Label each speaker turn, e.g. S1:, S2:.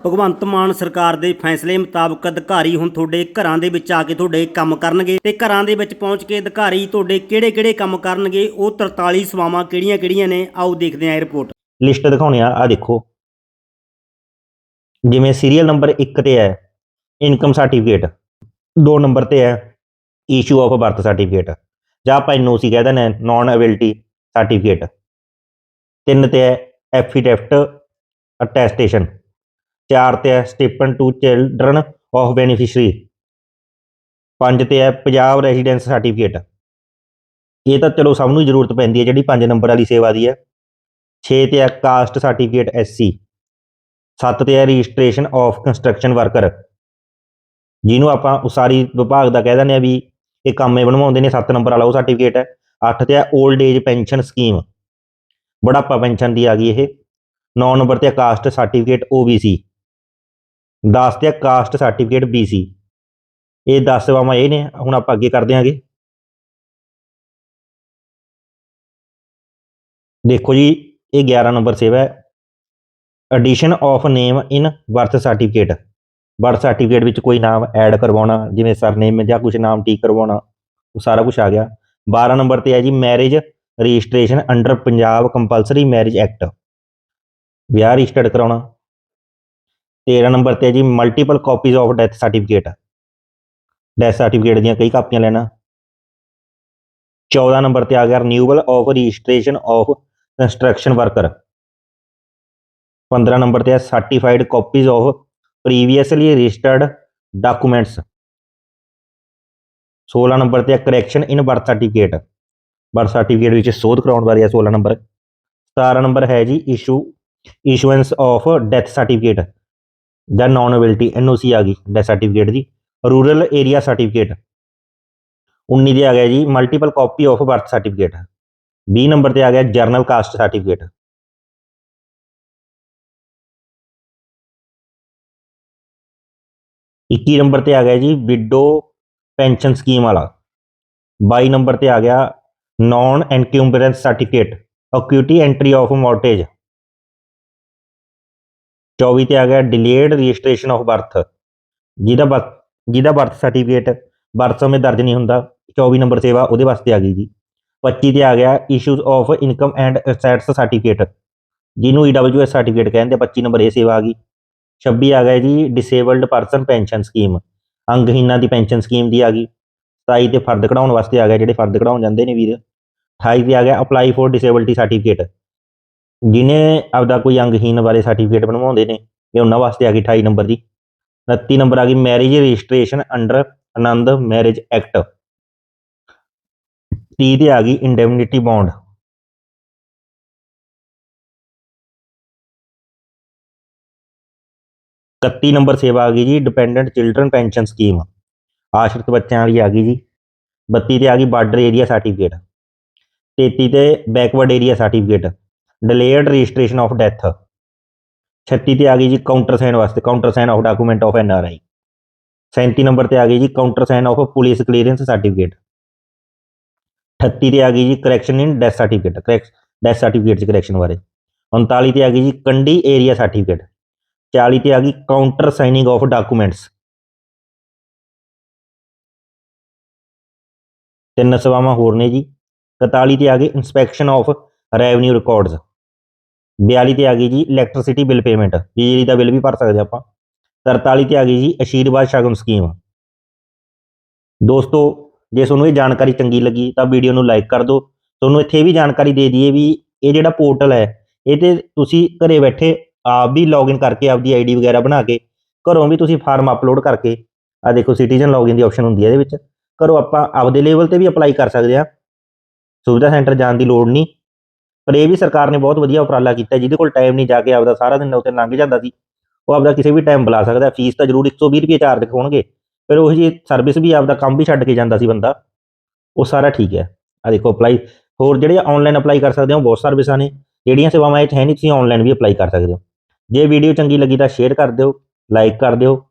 S1: ਭਗਵੰਤ ਮਾਨ ਸਰਕਾਰ ਦੇ ਫੈਸਲੇ ਮੁਤਾਬਕ ਅਧਿਕਾਰੀ ਹੁਣ ਤੁਹਾਡੇ ਘਰਾਂ ਦੇ ਵਿੱਚ ਆ ਕੇ ਤੁਹਾਡੇ ਕੰਮ ਕਰਨਗੇ ਤੇ ਘਰਾਂ ਦੇ ਵਿੱਚ ਪਹੁੰਚ ਕੇ ਅਧਿਕਾਰੀ ਤੁਹਾਡੇ ਕਿਹੜੇ-ਕਿਹੜੇ ਕੰਮ ਕਰਨਗੇ, ਉਹ 43 ਸੇਵਾਵਾਂ ਕਿਹੜੀਆਂ-ਕਿਹੜੀਆਂ ਨੇ? ਆਓ ਦੇਖਦੇ ਹਾਂ ਇਹ ਰਿਪੋਰਟ
S2: ਲਿਸਟ ਦਿਖਾਉਣੀ ਆ ਆ ਦੇਖੋ। ਜਿਵੇਂ ਸੀਰੀਅਲ ਨੰਬਰ 1 ਤੇ ਹੈ ਇਨਕਮ ਸਰਟੀਫਿਕੇਟ 2 ਨੰਬਰ ਤੇ ਹੈ ਇਸ਼ੂ ਆਫ ਬਰਥ ਸਰਟੀਫਿਕੇਟ ਜਾਂ ਆਪਾਂ ਐਨਓਸੀ ਕਹਿ ਦਿੰਦੇ ਹਾਂ ਨੌਨ ਅਵੇਲਿਟੀ ਸਰਟੀਫਿਕੇਟ 3 ਤੇ ਹੈ ਐਫੀਡੈਫਟ ਅਟੈਸਟੇਸ਼ਨ 4 ਤੇ ਹੈ stipend to children of beneficiary 5 ਤੇ ਹੈ ਪੰਜਾਬ ਰੈਜ਼ੀਡੈਂਸ ਸਰਟੀਫਿਕੇਟ ਇਹ ਤਾਂ ਚਲੋ ਸਭ ਨੂੰ ਜ਼ਰੂਰਤ ਪੈਂਦੀ ਹੈ, ਜਿਹੜੀ 5 ਨੰਬਰ ਵਾਲੀ ਸੇਵਾ ਦੀ ਹੈ। 6 ਤੇ ਹੈ ਕਾਸਟ ਸਰਟੀਫਿਕੇਟ ਐਸਸੀ 7 ਤੇ ਹੈ ਰਜਿਸਟ੍ਰੇਸ਼ਨ ਆਫ ਕੰਸਟਰਕਸ਼ਨ ਵਰਕਰ ਜਿਹਨੂੰ ਆਪਾਂ ਉਸਾਰੀ ਵਿਭਾਗ ਦਾ ਕਹਿ ਦਿੰਦੇ ਆ ਵੀ ਇਹ ਕੰਮੇ ਬਣਵਾਉਂਦੇ ਨੇ 7 ਨੰਬਰ ਵਾਲਾ ਉਹ ਸਰਟੀਫਿਕੇਟ ਹੈ। 8 ਤੇ ਹੈ 올ਡ ਏਜ ਪੈਨਸ਼ਨ ਸਕੀਮ ਬੁਢਾਪਾ ਪੈਨਸ਼ਨ ਦੀ ਆ ਗਈ ਇਹ। 9 ਨੰਬਰ ਤੇ ਹੈ ਕਾਸਟ ਸਰਟੀਫਿਕੇਟ OBC 10 ਤੇ ਹੈ ਕਾਸਟ ਸਰਟੀਫਿਕੇਟ BC ਇਹ 10 ਸੇਵਾਵਾਂ ਇਹ ਨੇ, ਹੁਣ ਆਪਾਂ ਅੱਗੇ ਕਰਦੇ ਆਂਗੇ। ਦੇਖੋ ਜੀ, ਇਹ 11 ਨੰਬਰ ਸੇਵਾ ਹੈ। Addition of name in birth certificate birth certificate ਵਿੱਚ ਕੋਈ ਨਾਮ ਐਡ ਕਰਵਾਉਣਾ, ਜਿਵੇਂ ਸਰਨੇਮ ਜਾਂ ਕੁਝ ਨਾਮ ਠੀਕ ਕਰਵਾਉਣਾ, ਉਹ ਸਾਰਾ ਕੁਝ ਆ ਗਿਆ। 12 ਨੰਬਰ ਤੇ ਹੈ ਜੀ marriage registration under Punjab compulsory marriage act ਵਿਆਹ ਰਜਿਸਟਰਡ ਕਰਾਉਣਾ। 13 ਨੰਬਰ ਤੇ ਹੈ ਜੀ multiple copies of death certificate death certificate ਦੀਆਂ ਕਈ ਕਾਪੀਆਂ ਲੈਣਾ 14 ਨੰਬਰ ਤੇ ਆ ਗਿਆ renewal of registration of construction worker 15 number ਤੇ ਹੈ certified copies of previously registered documents 16 number ਤੇ ਹੈ correction in birth certificate birth certificate ਵਿੱਚ ਸੋਧ ਕਰਾਉਣ ਬਾਰੇ ਹੈ 16 ਨੰਬਰ 17 ਨੰਬਰ ਹੈ ਜੀ issue issuance of death certificate ਜਾਂ ਨੌਨ ਅਵੇਲਿਟੀ ਐਨਓਸੀ ਆ ਗਈ ਡੈਥ ਸਰਟੀਫਿਕੇਟ ਦੀ। ਰੂਰਲ ਏਰੀਆ ਸਰਟੀਫਿਕੇਟ 19 ਤੇ ਆ ਗਿਆ ਜੀ multiple copy of birth certificate 20 number ਤੇ ਆ ਗਿਆ ਜਰਨਲ ਕਾਸਟ ਸਰਟੀਫਿਕੇਟ ਇੱਕੀ ਨੰਬਰ ਤੇ ਆ ਗਿਆ ਜੀ ਵਿਡੋ ਪੈਨਸ਼ਨ ਸਕੀਮ ਵਾਲਾ। 22 ਨੰਬਰ ਤੇ ਆ ਗਿਆ ਨੌਨ ਐਨਕਿਊਮਬਰੈਂਸ ਸਰਟੀਫਿਕੇਟ ਅਕਿਊਟੀ ਐਂਟਰੀ ਆਫ ਮੋਰਟੇਜ 24 ਤੇ ਆ ਗਿਆ ਡਿਲੇਡ ਰਜਿਸਟ੍ਰੇਸ਼ਨ ਆਫ ਬਰਥ ਜਿਹਦਾ ਬਰਥ ਜਿਹਦਾ ਬਰਥ ਸਰਟੀਫਿਕੇਟ ਬਰਥ ਸਮੇਂ ਦਰਜ ਨਹੀਂ ਹੁੰਦਾ 24 ਨੰਬਰ ਸੇਵਾ ਉਹਦੇ ਵਾਸਤੇ ਆ ਗਈ ਜੀ। 25 ਤੇ ਆ ਗਿਆ issues of income and assets certificate ਜਿਹਨੂੰ ਈਡਬਲਯੂਐਸ ਸਰਟੀਫਿਕੇਟ ਕਹਿੰਦੇ ਆ, 25 ਨੰਬਰ ਇਹ ਸੇਵਾ ਆ ਗਈ। 26 ਆ ਗਿਆ ਜੀ ਡਿਸੇਬਲਡ ਪਰਸਨ ਪੈਨਸ਼ਨ ਸਕੀਮ ਅੰਗਹੀਨਾਂ ਦੀ ਪੈਨਸ਼ਨ ਸਕੀਮ ਦੀ ਆ ਗਈ। 27 ਤੇ ਫਰਦ ਕਢਾਉਣ ਵਾਸਤੇ ਆ ਗਿਆ ਜਿਹੜੇ ਫਰਦ ਕਢਾਉਣ ਜਾਂਦੇ ਨੇ ਵੀਰ। 28 ਤੇ ਆ ਗਿਆ ਅਪਲਾਈ ਫੋਰ ਡਿਸੇਬਿਲਟੀ ਸਰਟੀਫਿਕੇਟ ਜਿਹਨੇ ਆਪਦਾ ਕੋਈ ਅੰਗਹੀਨ ਬਾਰੇ ਸਰਟੀਫਿਕੇਟ ਬਣਵਾਉਂਦੇ ਨੇ ਇਹ ਉਹਨਾਂ ਵਾਸਤੇ ਆ ਗਈ 28 ਨੰਬਰ ਦੀ। 29 ਨੰਬਰ ਆ ਗਈ marriage registration under Anand marriage act 30 ਤੇ ਆ ਗਈ ਇੰਡੈਮਨਿਟੀ ਬੌਂਡ ਇਕੱਤੀ ਨੰਬਰ ਸੇਵਾ ਆ ਗਈ ਜੀ ਡਿਪੈਂਡੈਂਟ ਚਿਲਡਰਨ ਪੈਨਸ਼ਨ ਸਕੀਮ ਆਸ਼ਰਿਤ ਬੱਚਿਆਂ ਵਾਲੀ ਆ ਗਈ ਜੀ। 32 ਤੇ ਆ ਗਈ ਬਾਰਡਰ ਏਰੀਆ ਸਰਟੀਫਿਕੇਟ 33 ਤੇ backward area certificate delayed registration of death 36 ਤੇ ਆ ਗਈ ਜੀ ਕਾਊਂਟਰ ਸਾਈਨ ਵਾਸਤੇ counter sign of document of N R I 37 number ਤੇ ਆ ਗਈ ਜੀ counter sign of police clearance certificate 38 ਤੇ ਆ ਗਈ ਜੀ correction in death certificate correct death certificate ਚ ਕਰੈਕਸ਼ਨ ਬਾਰੇ 39 ਤੇ ਆ ਗਈ ਜੀ ਕੰਡੀ ਏਰੀਆ ਸਰਟੀਫਿਕੇਟ 40 ਤੇ ਆ ਗਈ ਕਾਊਂਟਰ ਸਾਈਨਿੰਗ ਆਫ ਡਾਕੂਮੈਂਟਸ ਤਿੰਨ ਸੇਵਾਵਾਂ ਹੋਰ ਨੇ ਜੀ 41 ਤੇ ਆ ਗਈ ਇਨਸਪੈਕਸ਼ਨ ਆਫ ਰੈਵਨਿਊ ਰਿਕਾਰਡਸ 42 ਤੇ ਆ ਗਈ ਜੀ ਇਲੈਕਟ੍ਰਿਸਿਟੀ ਬਿੱਲ ਪੇਮੈਂਟ ਬਿਜਲੀ ਦਾ ਬਿੱਲ ਵੀ ਭਰ ਸਕਦੇ ਆਪਾਂ। 43 ਤੇ ਆ ਗਈ ਜੀ ਅਸ਼ੀਰਵਾਦ ਸ਼ਗਨ ਸਕੀਮ ਦੋਸਤੋ, ਜੇ ਤੁਹਾਨੂੰ ਇਹ ਜਾਣਕਾਰੀ ਚੰਗੀ ਲੱਗੀ ਤਾਂ ਵੀਡੀਓ ਨੂੰ ਲਾਈਕ ਕਰ ਦਿਓ। ਤੁਹਾਨੂੰ ਇੱਥੇ ਇਹ ਵੀ ਜਾਣਕਾਰੀ ਦੇ ਦਈਏ ਵੀ ਇਹ ਜਿਹੜਾ ਪੋਰਟਲ ਹੈ, ਇਹ ਤੇ ਤੁਸੀਂ ਘਰੇ ਬੈਠੇ ਆਪ ਵੀ ਲੌਗਇਨ ਕਰਕੇ ਆਪਦੀ ਆਈਡੀ ਵਗੈਰਾ ਬਣਾ ਕੇ ਘਰੋਂ ਵੀ ਤੁਸੀਂ ਫਾਰਮ ਅਪਲੋਡ ਕਰਕੇ ਆ ਦੇਖੋ ਸਿਟੀਜ਼ਨ ਲੌਗਇਨ ਦੀ ਆਪਸ਼ਨ ਹੁੰਦੀ ਹੈ ਇਹਦੇ ਵਿੱਚ। ਘਰੋਂ ਆਪਾਂ ਆਪਦੇ ਲੈਵਲ ਤੇ ਵੀ ਅਪਲਾਈ ਕਰ ਸਕਦੇ ਆ ਸੁਵਿਧਾ ਸੈਂਟਰ ਜਾਣ ਦੀ ਲੋੜ ਨਹੀਂ। ਪਰ ਇਹ ਵੀ ਸਰਕਾਰ ਨੇ ਬਹੁਤ ਵਧੀਆ ਉਪਰਾਲਾ ਕੀਤਾ, ਜਿਹਦੇ ਕੋਲ ਟਾਈਮ ਨਹੀਂ, ਜਾ ਕੇ ਆਪਦਾ ਸਾਰਾ ਦਿਨ ਉੱਤੇ ਲੰਘ ਜਾਂਦਾ ਸੀ। ਉਹ ਆਪਦਾ ਕਿਸੇ ਵੀ ਟਾਈਮ ਬੁਲਾ ਸਕਦਾ ਫੀਸ ਤਾਂ ਜ਼ਰੂਰ 120 ਰੁਪਏ ਚਾਰਜ ਹੋਣਗੇ। ਫਿਰ ਉਹ ਜੀ ਸਰਵਿਸ ਵੀ ਆਪਦਾ ਕੰਮ ਵੀ ਛੱਡ ਕੇ ਜਾਂਦਾ ਸੀ ਬੰਦਾ। ਉਹ ਸਾਰਾ ਠੀਕ ਹੈ। ਆ ਦੇਖੋ ਅਪਲਾਈ ਹੋਰ ਜਿਹੜੇ ਆਨਲਾਈਨ ਅਪਲਾਈ ਕਰ ਸਕਦੇ ਹੋ ਬਹੁਤ ਸਰਵਿਸਾਂ ਨੇ। ਜਿਹੜੀਆਂ ਸੇਵਾਵਾਂ ਇਹ 'ਚ ਹੈ ਨਹੀਂ, ਤੁਸੀਂ ਆਨਲਾਈਨ ਵੀ ਅਪਲਾਈ ਕਰ ਸਕਦੇ ਹੋ। ਜੇ ਵੀਡੀਓ ਚੰਗੀ ਲੱਗੀ ਤਾਂ ਸ਼ੇਅਰ ਕਰ ਦਿਓ ਲਾਈਕ ਕਰ ਦਿਓ।